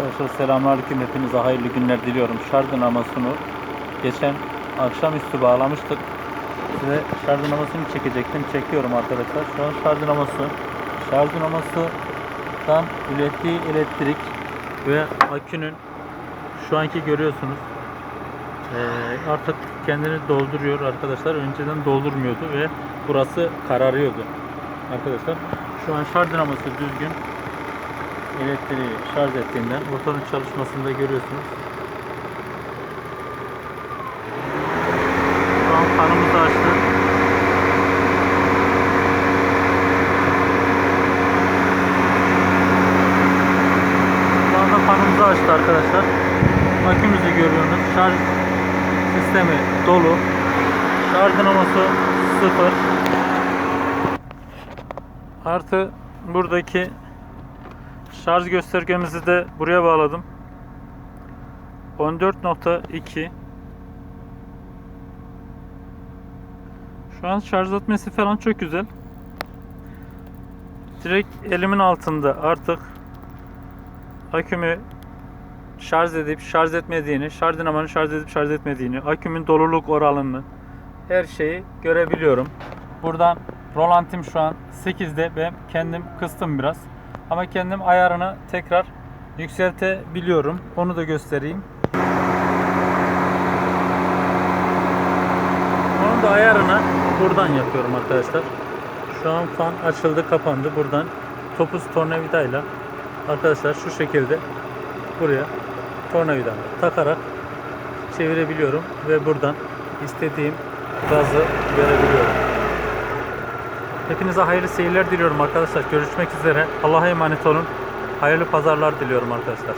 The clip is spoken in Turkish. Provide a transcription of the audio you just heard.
Arkadaşlar selamünaleyküm. Hepinize hayırlı günler diliyorum. Şarj dinamasını geçen akşamüstü bağlamıştık. Size şarj dinamasını çekecektim. Çekiyorum arkadaşlar. Şu an şarj dinaması. Şarj dinamasından ürettiği elektrik ve akünün şu anki görüyorsunuz eee, artık kendini dolduruyor arkadaşlar. Önceden doldurmuyordu ve burası kararıyordu. Arkadaşlar şu an şarj dinaması düzgün elektriği şarj ettiğinden motorun çalışmasını da görüyorsunuz. Şu an fanımızı açtı. Şu anda fanımızı açtı arkadaşlar. Akümüzü görüyorsunuz. Şarj sistemi dolu. Şarj dinamosu sıfır. Artı buradaki Şarj göstergemizi de buraya bağladım. 14.2 Şu an şarj etmesi falan çok güzel. Direkt elimin altında artık akümü şarj edip şarj etmediğini, şarj dinamanın şarj edip şarj etmediğini, akümün doluluk oranını her şeyi görebiliyorum. Buradan rolantim şu an 8'de ben kendim kıstım biraz. Ama kendim ayarını tekrar yükseltebiliyorum. Onu da göstereyim. Onun da ayarını buradan yapıyorum arkadaşlar. Şu an fan açıldı kapandı. Buradan topuz tornavidayla arkadaşlar şu şekilde buraya tornavidamı takarak çevirebiliyorum ve buradan istediğim gazı verebiliyorum. Hepinize hayırlı seyirler diliyorum arkadaşlar. Görüşmek üzere. Allah'a emanet olun. Hayırlı pazarlar diliyorum arkadaşlar.